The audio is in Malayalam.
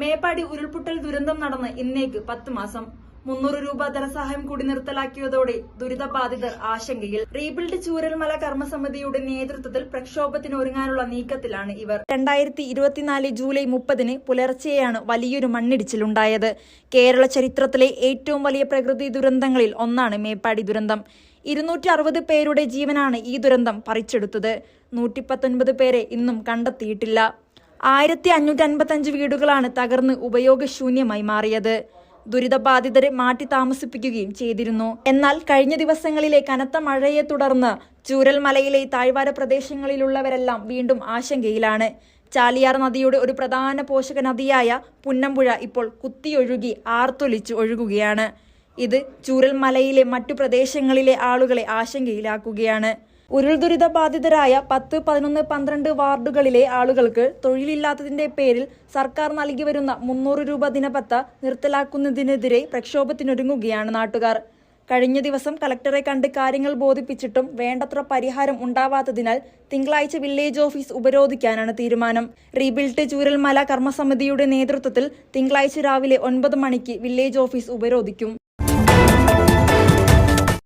മേപ്പാടി ഉരുൾപൊട്ടൽ ദുരന്തം നടന്ന് ഇന്നേക്ക് പത്ത് മാസം. മുന്നൂറ് രൂപ ധനസഹായം കൂടി നിർത്തലാക്കിയതോടെ ദുരിതബാധിതർ ആശങ്കയിൽ. റീബിൽഡ് ചൂരൽമല കർമ്മസമിതിയുടെ നേതൃത്വത്തിൽ പ്രക്ഷോഭത്തിന് ഒരുങ്ങാനുള്ള നീക്കത്തിലാണ് ഇവർ. രണ്ടായിരത്തി ഇരുപത്തിനാല് ജൂലൈ മുപ്പതിന് പുലർച്ചെയാണ് വലിയൊരു മണ്ണിടിച്ചിലുണ്ടായത്. കേരള ചരിത്രത്തിലെ ഏറ്റവും വലിയ പ്രകൃതി ദുരന്തങ്ങളിൽ ഒന്നാണ് മേപ്പാടി ദുരന്തം. ഇരുന്നൂറ്റി അറുപത് പേരുടെ ജീവനാണ് ഈ ദുരന്തം പറിച്ചെടുത്തത്. നൂറ്റി പത്തൊൻപത് പേരെ ഇന്നും കണ്ടെത്തിയിട്ടില്ല. ആയിരത്തി അഞ്ഞൂറ്റി അൻപത്തഞ്ച് വീടുകളാണ് തകർന്ന് ഉപയോഗശൂന്യമായി മാറിയത്. ദുരിതബാധിതരെ മാറ്റി താമസിപ്പിക്കുകയും ചെയ്തിരുന്നു. എന്നാൽ കഴിഞ്ഞ ദിവസങ്ങളിലെ കനത്ത മഴയെ തുടർന്ന് ചൂരൽമലയിലെ താഴ്വാര പ്രദേശങ്ങളിലുള്ളവരെല്ലാം വീണ്ടും ആശങ്കയിലാണ്. ചാലിയാർ നദിയുടെ ഒരു പ്രധാന പോഷക നദിയായ പുന്നമ്പുഴ ഇപ്പോൾ കുത്തിയൊഴുകി ആർത്തൊലിച്ച് ഒഴുകുകയാണ്. ഇത് ചൂരൽമലയിലെ മറ്റു പ്രദേശങ്ങളിലെ ആളുകളെ ആശങ്കയിലാക്കുകയാണ്. ഉരുൾദുരിത ബാധിതരായ പത്ത് പതിനൊന്ന് പന്ത്രണ്ട് വാർഡുകളിലെ ആളുകൾക്ക് തൊഴിലില്ലാത്തതിന്റെ പേരിൽ സർക്കാർ നൽകി വരുന്ന മുന്നൂറ് രൂപ ദിനപത്ത നിർത്തലാക്കുന്നതിനെതിരെ പ്രക്ഷോഭത്തിനൊരുങ്ങുകയാണ് നാട്ടുകാർ. കഴിഞ്ഞ ദിവസം കലക്ടറെ കണ്ട് കാര്യങ്ങൾ ബോധിപ്പിച്ചിട്ടും വേണ്ടത്ര പരിഹാരം ഉണ്ടാവാത്തതിനാൽ തിങ്കളാഴ്ച വില്ലേജ് ഓഫീസ് ഉപരോധിക്കാനാണ് തീരുമാനം. റീബിൽട്ട് ചൂരൽമല കർമ്മസമിതിയുടെ നേതൃത്വത്തിൽ തിങ്കളാഴ്ച രാവിലെ ഒൻപത് മണിക്ക് വില്ലേജ് ഓഫീസ് ഉപരോധിക്കും.